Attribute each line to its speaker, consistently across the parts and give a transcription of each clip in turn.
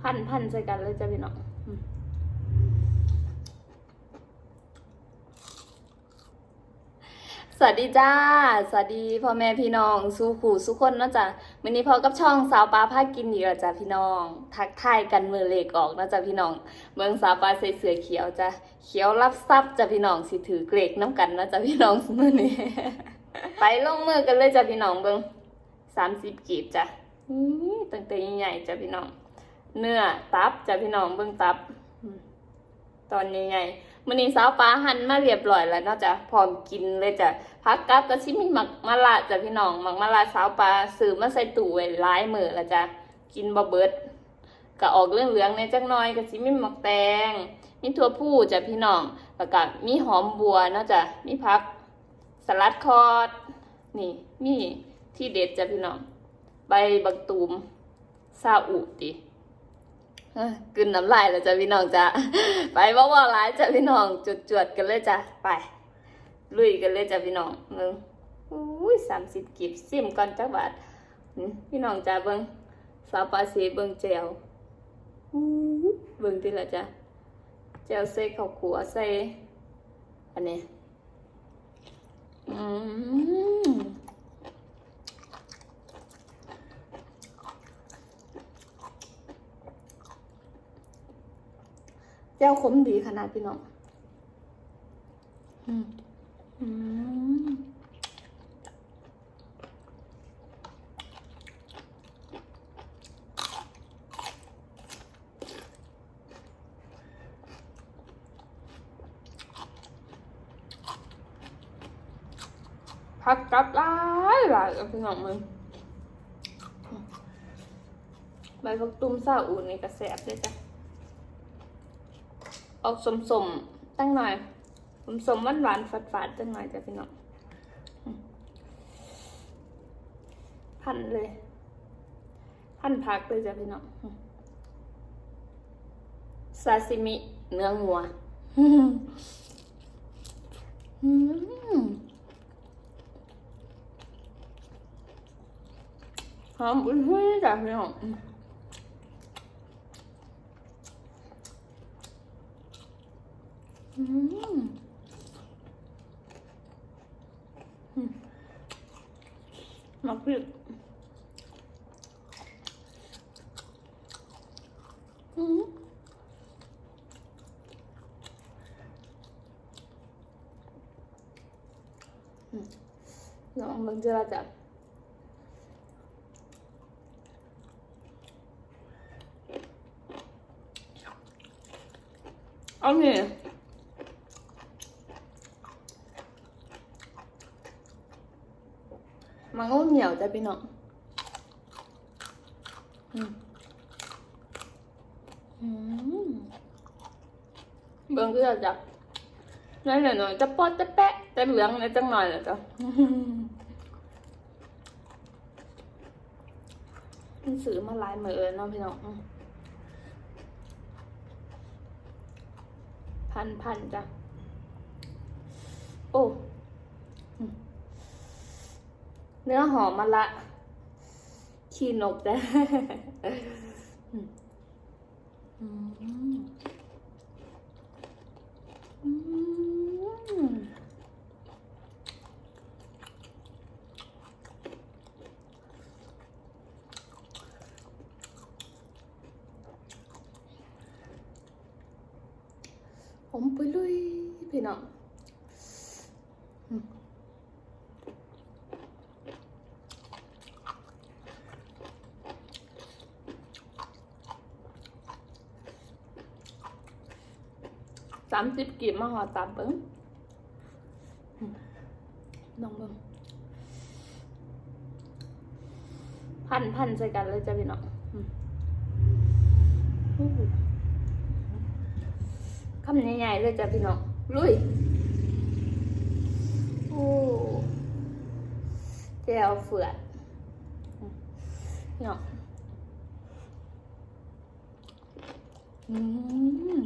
Speaker 1: พันพันใส่กันเลยจ้ะพี่น้องสวัสดีจ้า สวัสดีพ่อแม่พี่น้อง สู้ขู่สู้คนนาะจ๊ะ วันนี้พอกับช่องสาวปลาพากินอีกแล้วจ้ะพี่น้อง ทักทายกันมือเลกออกนะจ้ะพี่น้อง เมืองสาวปลาใส่เสื้อเขียวจ้ะเขียวรับทรัพย์จ้ะพี่น้องสิถือเกรกน้ำกันนะจ้ะพี่น้องสมือนี้ไปลงมือกันเลยจ้ะพี่น้องเบิ่งสามสิบกีบจ้ะตั้งแต่ใหญ่ๆจ้ะพี่น้อง เนื้อตับจ้ะพี่น้องเบิ่งตับ ตอนใหญ่ๆมื้อนี้สาวปลาหั่นมาเรียบร้อยแล้วนาะจ้ะพร้อมกินเลยจ้ะพักกับก็สิมีหมักมะระจ้ะพี่น้องหมักมะระสาวปลาซื้อมาใส่ตู้ไว้หลายมื้อแล้วจ้ะกินบ่เบิดก็ออกเหลืองในจักหน่อยก็สิมีหมักแตงมีถั่วพูจ้ะพี่น้องแล้วก็มีหอมบัวเนาจะมีผักสลัดคอดนี่มีที่เด็ดจ้ะพี่น้อง ใบบักตูมซาอุติ กลืนน้ำลายแล้วจ้ะพี่น้องจ้ะไปว่าว่ร้ายจ้ะพี่น้องจวดจวดกันเลยจ้ะไป ลุยกันเลยจ้ะพี่น้องมึงอุ้ยสามสิบกิบซิมก่อนจักบาทพี่น้องจ้ะเบิ้งสาวปาเสเบิ้งแจวอู้เบิ้งที่ละจ้ะแจวใส่ข้าวขัวใส่อันนี้อืม เจ้าขมดีขนาดพี่น้องอืมอืมผักกับหลายหลายกับพี่น้องมึงใบผักตุ้มซาอูนี่ก็แซ่บเลยจ้ะ ออกสมสมตั้งหน่อยสมสมหวานหวานฝาดฝาดตั้งหน่อยจ้ะพี่น้องพันเลยพันพักเลยจ้ะพี่น้องซาซิมิเนื้องัวหอมอุ้ยจ้ะพี่น้อง อืมอืมาพริกอืมอืมลองมึงจะจับอาเนี่ มันก็เหนียวจ้ะพี่น้องอืมอืมเบิ่งก็จะจับน้อยหน่อยๆจะปอดจะแปะจะเหลืองในจังหน่อยแหละจ้ะมันซื้อมาหลายมือเลยเนาะพี่น้องอืมพันพันจ้ะ โอ้อืม เนื้อหอมมะละขี้นกจ้ะอืมอืมอืมผมไปลุยพี่น้องามสิบกีบมาหอตามเบิ้งลองเบิ้งพันพันใส่กันเลยจ้ะพี่น้องคำใหญ่ๆเลยจ้ะพี่น้องลุยโอ้แจวเฟือดอืมพี่น้องอืม อ อืม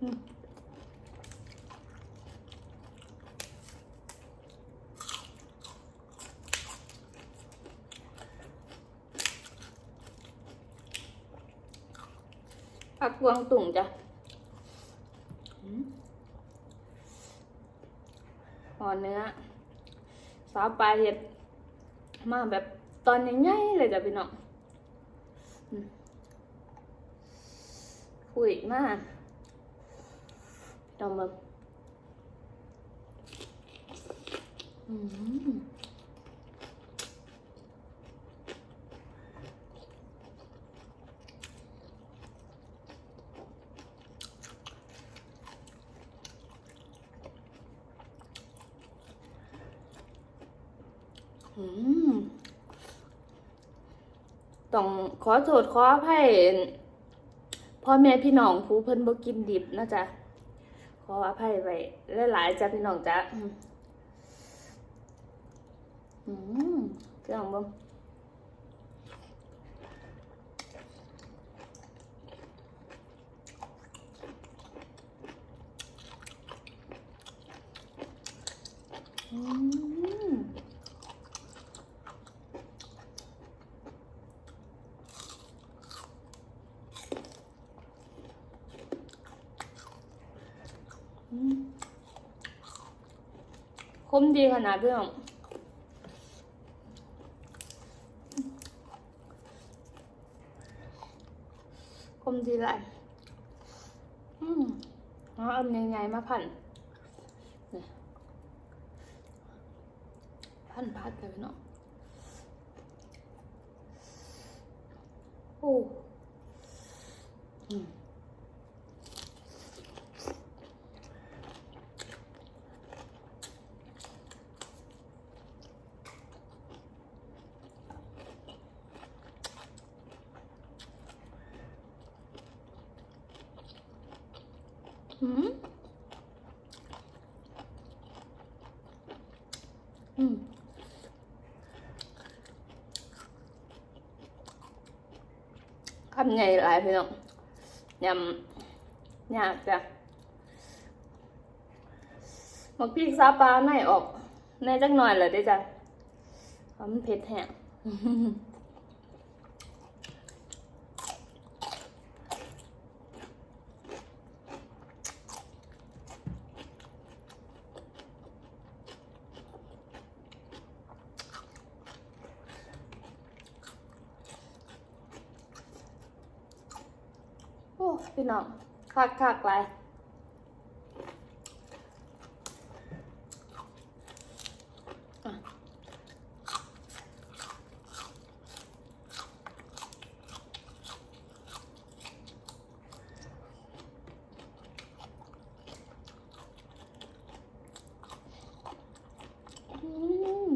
Speaker 1: ผักกวางตุ่งจ้ะอ่อเนื้อ สาวปลาเห็ด มาแบบตอนใหญ่ๆเลยจ้ะพี่น้องคุยมาก พี่น้องมาอืมอืมต้องขอโทษขออภัยพ่อแม่พี่น้องผู้เพิ่นบ่กินดิบนะจ๊ะข ออภัยไปหลายๆจ้ะพี่น้องจ้ะอืมอืมพี่องบ่งอืม อืม คมดีขนาดเพื่อนคมดีไรอืมเอาอันใหญ่ๆมาพันพันพัดเลยเนาะโอ้อืม อืมอืมคำใหญ่หลายพี่น้องยำยากจ้ะหมักพริกซาปลาในออก ในจักหน่อยเลยได้จ้ะเพราะมันเผ็ดแห้ง พี่น้องคักคักๆไระอืม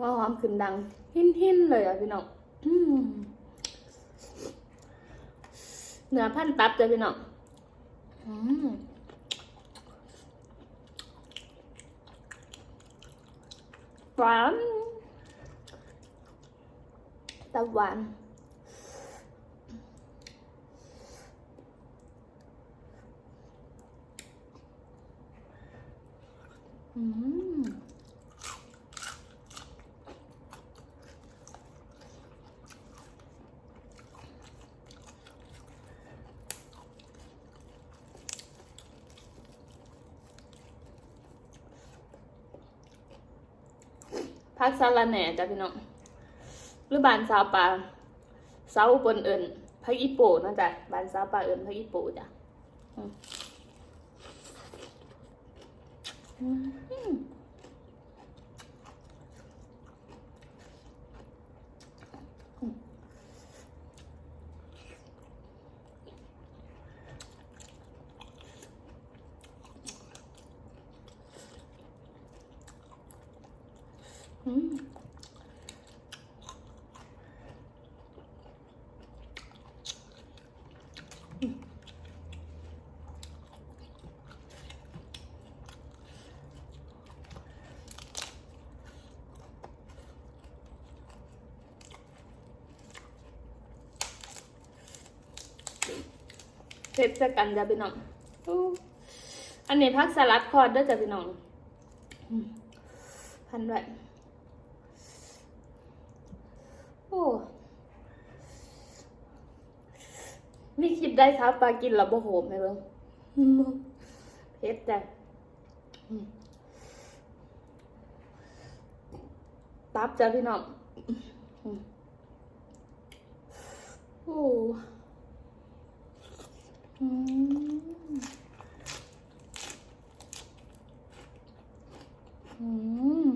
Speaker 1: ว่าหอมขึ้นดัง หินหินๆเลยอะพี่น้องเนื้อพันตับเลยพี่น้องหวานตับหวานอืม พักซาลาแหน่จ้ะพี่น้องหรือบานซาวปลาซาวอุบลเอิญพักอีโปนะจ๊ะบานซาวปลาเอิญพักอีโปจ้ะอืม เผ็ดจะกันจะพี่น้องอันนี้พักสลัดคอร์ดด้วยจ้ะพี่น้องพันไว้ โอ้ไม่คิดได้ครับปลากินแล้วบ่โหมไหมเบิ้งเผ็ดจ้ะอืมตับจ้ะพี่น้องโอ้อืมอืม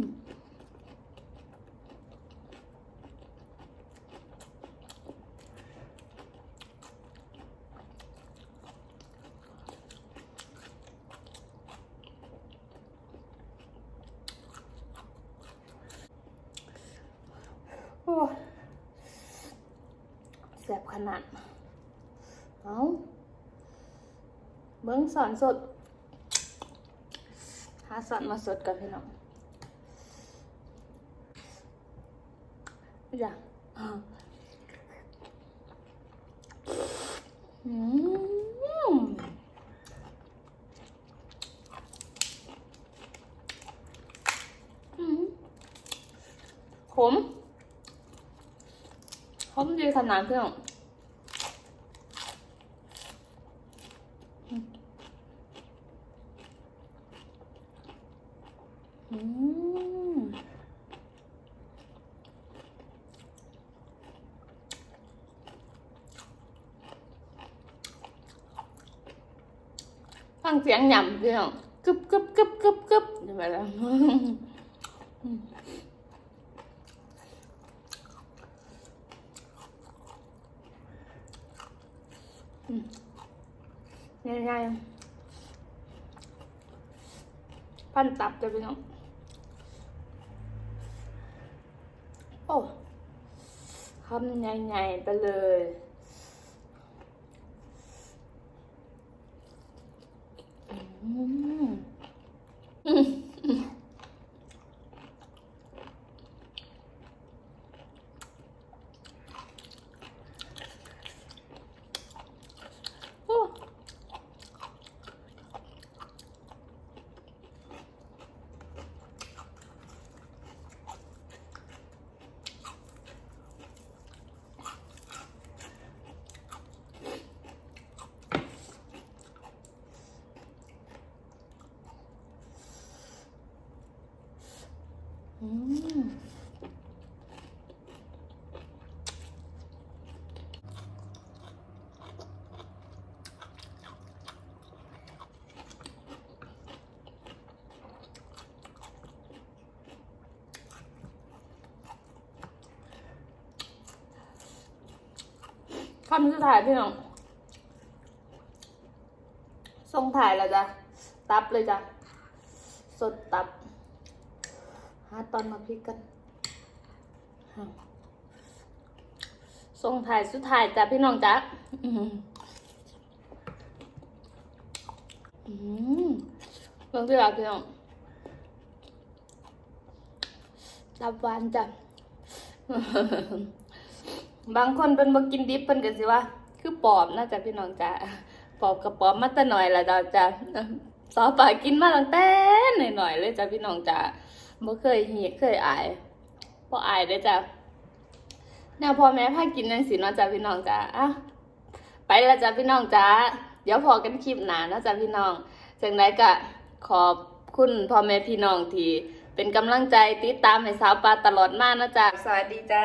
Speaker 1: โอ้แสบ ขนาด เอาเบิ้งสอนสดหาสอนมาสดกับพี่น้องอย่าอืมอืมขมขมดีขนาดเพี่อง กึบกึบกึบกึบกึบใช่ไหมล่ะ ง่ายๆพันตับจะเป็น้องโอ้คำใหญ่ๆไปเลย อืมอืมโอ้อืม คำสุดท้ายพี่น้องส่งถ่ายแล้วจ้ะ ตับเลยจ้ะ สดตับาตอนมาพริกกันฮะส่งถ่ายสุดท้ายจ้ะพี่น้องจ้ะอืมอืมเรื่องที่รักพี่น้องตับหวานจ้ะ บางคนเป็นบ่กินดิบเพิ่นก็สิว่า คือปอบน่าจะพี่น้องจ้ะ ปอบกับปอบมาแต่หน่อยละจ้ะจ้ะสอปลากินมาตั้งแต่หน่อยๆเลยจ้ะพี่น้องจ้ะ บ่เคยเหียเคยอายบ่อายเด้จ้ะแนวพ่อแม่พากินจังซี่เนาะจ้ะพี่น้องจ้ะอะไปแล้วจ้ะพี่น้องจ้ะเดี๋ยวพอกันคลิปหนาเนาะจ้ะพี่น้องจังไดก็ขอบคุณพ่อแม่พี่น้องที่เป็นกำลังใจติดตามให้สาวปลาตลอดมากนะจ้ะสวัสดีจ้า